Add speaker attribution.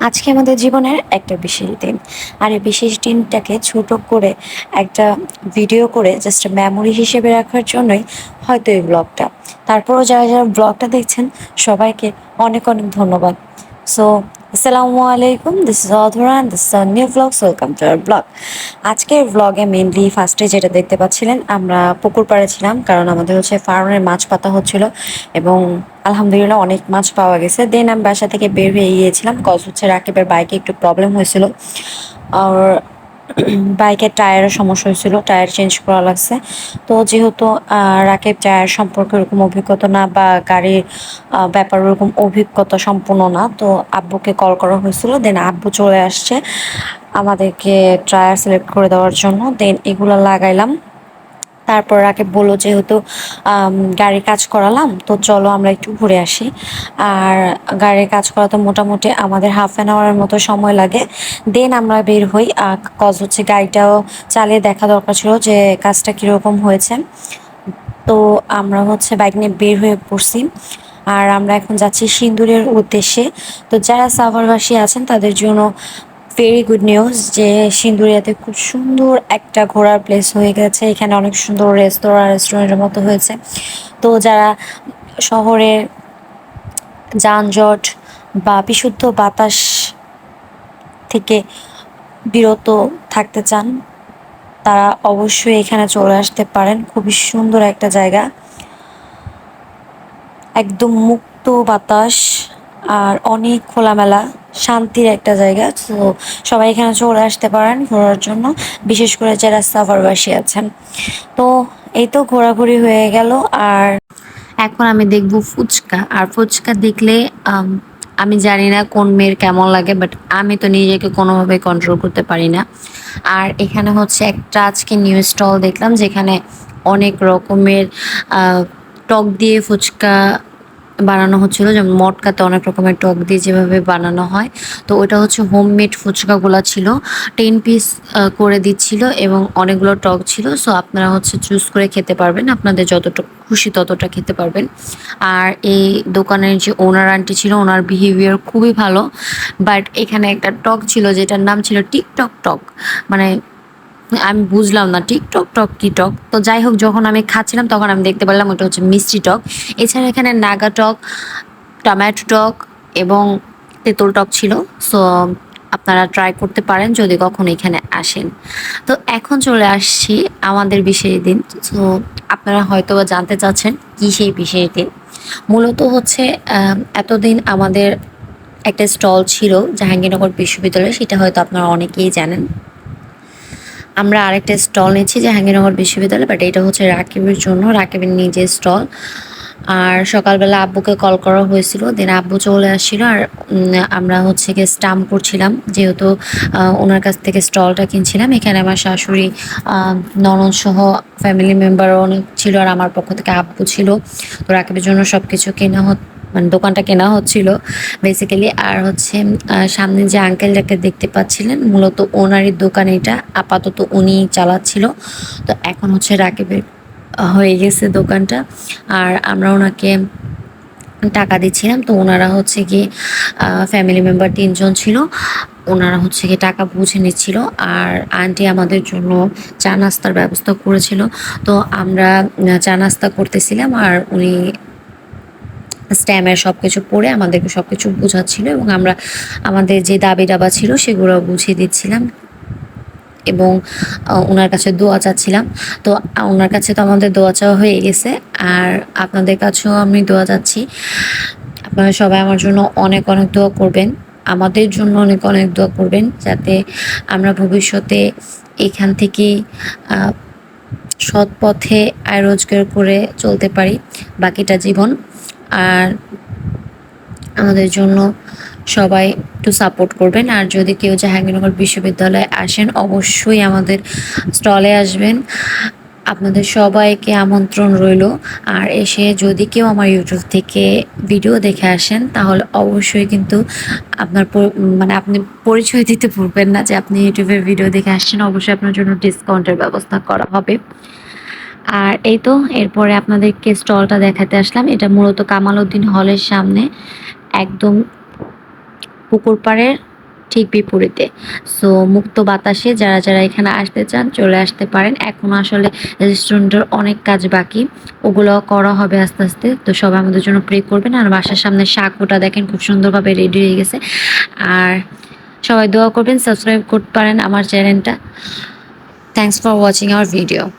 Speaker 1: আজকে আমাদের জীবনের একটা বিশেষ দিন। আর এই বিশেষ দিনটাকে ছোট করে একটা ভিডিও করে জাস্ট মেমোরি হিসেবে রাখার জন্যই হয়তো এই ব্লগটা তারপরও যারা যারা ব্লগটা দেখছেন, সবাইকে অনেক অনেক ধন্যবাদ। সো আসসালামু আলাইকুম this is Adhara and this are new blogs welcome to our blog আজকের ব্লগে মেনলি ফার্স্টে যেটা দেখতে পাচ্ছিলেন, আমরা পুকুর পাড়ে ছিলাম, কারণ আমাদের হচ্ছে ফার্মের মাছ পাতা হচ্ছিল এবং আলহামদুলিল্লাহ অনেক মাছ পাওয়া গেছে। দেন আমি বাসা থেকে বের হয়ে গিয়েছিলাম কজ হচ্ছে রাকিবের বাইকে একটু প্রবলেম হয়েছিল। আর বাইকের টায়ারের সমস্যা হয়েছিল, টায়ার চেঞ্জ করা লাগছে। তো যেহেতু রাকেব টায়ার সম্পর্কে ওরকম অভিজ্ঞতা না বা গাড়ির ব্যাপারে ওরকম অভিজ্ঞতা সম্পূর্ণ না, তো আব্বুকে কল করা হয়েছিল। দেন আব্বু চলে আসছে আমাদেরকে টায়ার সিলেক্ট করে দেওয়ার জন্য। দেন এগুলো লাগাইলাম। তারপর রাকিব বলল যেহেতু গাড়ির কাজ করালাম, তো চলো আমরা একটু ঘুরে আসি। আর গাড়ির কাজ করাতে মোটামুটি আমাদের হাফ অ্যান আওয়ারের মতো সময় লাগে। দেন আমরা বের হই কজ হচ্ছে গাড়িটাও চালিয়ে দেখা দরকার ছিল যে কাজটা কীরকম হয়েছে। তো আমরা হচ্ছে বাইক নিয়ে বের হয়ে পড়ছি। আর আমরা এখন যাচ্ছি সিন্দুরের উদ্দেশ্যে। তো যারা সাভারবাসী আছেন, তাদের জন্য ভেরি গুড নিউজ যে সিন্দুরিয়াতে খুব সুন্দর একটা ঘোরার প্লেস হয়ে গেছে। এখানে অনেক সুন্দর রেস্তোরাঁ রেস্টুরেন্টের মতো হয়েছে। তো যারা শহরের যানজট বা বিশুদ্ধ বাতাস থেকে বিরত থাকতে চান, তারা অবশ্যই এখানে চলে আসতে পারেন। খুবই সুন্দর একটা জায়গা। একদম মুক্ত বাতাস আর অনেক খোলামেলা। শান্তির একটা জায়গা। তো সবাই এখানে চলে আসতে পারেন ঘোরার জন্য, বিশেষ করে যারা সাভারবাসী আছেন। তো এই তো ঘোরাঘুরি হয়ে গেল, আর এখন আমি দেখব ফুচকা। আর ফুচকা দেখলে, আমি জানি না কোন মেয়ের কেমন লাগে বাট আমি তো নিজেকে কোনোভাবে কন্ট্রোল করতে পারি না। আর এখানে হচ্ছে একটা আজকে নিউ স্টল দেখলাম, যেখানে অনেক রকমের টক দিয়ে ফুচকা বানানো হচ্ছিল, যেমন মটকাতে অনেক রকমের টক দিয়ে যেভাবে বানানো হয়। তো ওটা হচ্ছে হোমমেড ফুচকাগুলো ছিল। টেন পিস করে দিচ্ছিল এবং অনেকগুলো টক ছিল। সো আপনারা হচ্ছে চুজ করে খেতে পারবেন। আপনাদের যতটা খুশি ততটা খেতে পারবেন। আর এই দোকানের যে ওনার আন্টি ছিল, ওনার বিহেভিয়ার খুবই ভালো। বাট এখানে একটা টক ছিল, যেটার নাম ছিল টিকটক টক। মানে আমি বুঝলাম না, টিকটক টক টক কি টক? তো যাই হোক, যখন আমি খাচ্ছিলাম, তখন আমি দেখতে পারলাম ওটা হচ্ছে মিষ্টি টক। এছাড়া এখানে নাগা টক, টমেটো টক এবং তেঁতুল টক ছিল। সো আপনারা ট্রাই করতে পারেন যদি কখনো এখানে আসেন। তো এখন চলে আসছি আমাদের বিশেষ দিন। তো আপনারা হয়তো বা জানতে চাচ্ছেন কি সেই বিশেষ দিন। মূলত হচ্ছে এতদিন আমাদের একটা স্টল ছিল জাহাঙ্গীরনগর বিশ্ববিদ্যালয়ে, সেটা হয়তো আপনারা অনেকেই জানেন। আমরা আরেকটা স্টল নিচ্ছি যে জাহাঙ্গীরনগর বিশ্ববিদ্যালয় বাট এটা হচ্ছে রাকিবের জন্য, রাকিবের নিজের স্টল। আর সকালবেলা আব্বুকে কল করা হয়েছিল দেন আব্বু চলে আসছিল, আর আমরা হচ্ছে গিয়ে স্টাম্প করছিলাম, যেহেতু ওনার কাছ থেকে স্টলটা কিনছিলাম। এখানে আমার শাশুড়ি ননদ সহ ফ্যামিলি মেম্বারও অনেক ছিল, আর আমার পক্ষ থেকে আব্বু ছিল। তো রাকিবের জন্য সব কিছু কেনা হত মানে দোকানটা কেনা হচ্ছিল। বেসিক্যালি আর হচ্ছে সামনে যে আঙ্কেলটাকে দেখতে পাচ্ছিলেন, মূলত ওনারই দোকান এটা। আপাতত উনি চালাচ্ছিল। তো এখন হচ্ছে রাকিবের হয়ে গেছে দোকানটা। আর আমরা ওনাকে টাকা দিচ্ছিলাম। তো ওনারা হচ্ছে কি ফ্যামিলি মেম্বার তিনজন ছিল। ওনারা হচ্ছে কি টাকা বুঝে নিচ্ছিল। আর আন্টি আমাদের জন্য চা নাস্তার ব্যবস্থা করেছিল। তো আমরা চা নাস্তা করতেছিলাম। আর উনি স্ট্যামের সব কিছু পড়ে আমাদেরকে সব কিছু বোঝাচ্ছিল এবং আমরা আমাদের যে দাবি দাবা ছিল সেগুলো বুঝিয়ে দিচ্ছিলাম এবং ওনার কাছে দোয়া চাচ্ছিলাম। তো ওনার কাছে তো আমাদের দোয়া চাওয়া হয়ে গেছে। আর আপনাদের কাছেও আমি দোয়া চাচ্ছি। আপনারা সবাই আমার জন্য অনেক অনেক দোয়া করবেন। আমাদের জন্য অনেক অনেক দোয়া করবেন যাতে আমরা ভবিষ্যতে এখান থেকে সৎ পথে আয় রোজগার করে চলতে পারি বাকিটা জীবন। আর আমাদের জন্য সবাই একটু সাপোর্ট করবেন। আর যদি কেউ জাহাঙ্গীরনগর বিশ্ববিদ্যালয়ে আসেন, অবশ্যই আমাদের স্টলে আসবেন। আপনাদের সবাইকে আমন্ত্রণ রইল। আর এসে যদি কেউ আমার ইউটিউব থেকে ভিডিও দেখে আসেন, তাহলে অবশ্যই কিন্তু আপনার মানে আপনি পরিচয় দিতে ভুলবেন না যে আপনি ইউটিউবের ভিডিও দেখে আসছেন। অবশ্যই আপনার জন্য ডিসকাউন্টের ব্যবস্থা করা হবে। আর এই তো, এরপরে আপনাদেরকে স্টলটা দেখাতে আসলাম। এটা মূলত কামাল উদ্দিন হলের সামনে, একদম পুকুর পাড়ের ঠিক বিপরীতে। সো মুক্ত বাতাসে যারা যারা এখানে আসতে চান, চলে আসতে পারেন। এখন আসলে রেস্টুরেন্টের অনেক কাজ বাকি, ওগুলো করা হবে আস্তে আস্তে। তো সবাই আমাদের জন্য প্রে করবেন। আর বাসার সামনে শাকোটা দেখেন, খুব সুন্দরভাবে রেডি হয়ে গেছে। আর সবাই দোয়া করবেন সাবস্ক্রাইব করতে পারেন আমার চ্যানেলটা thanks for watching our video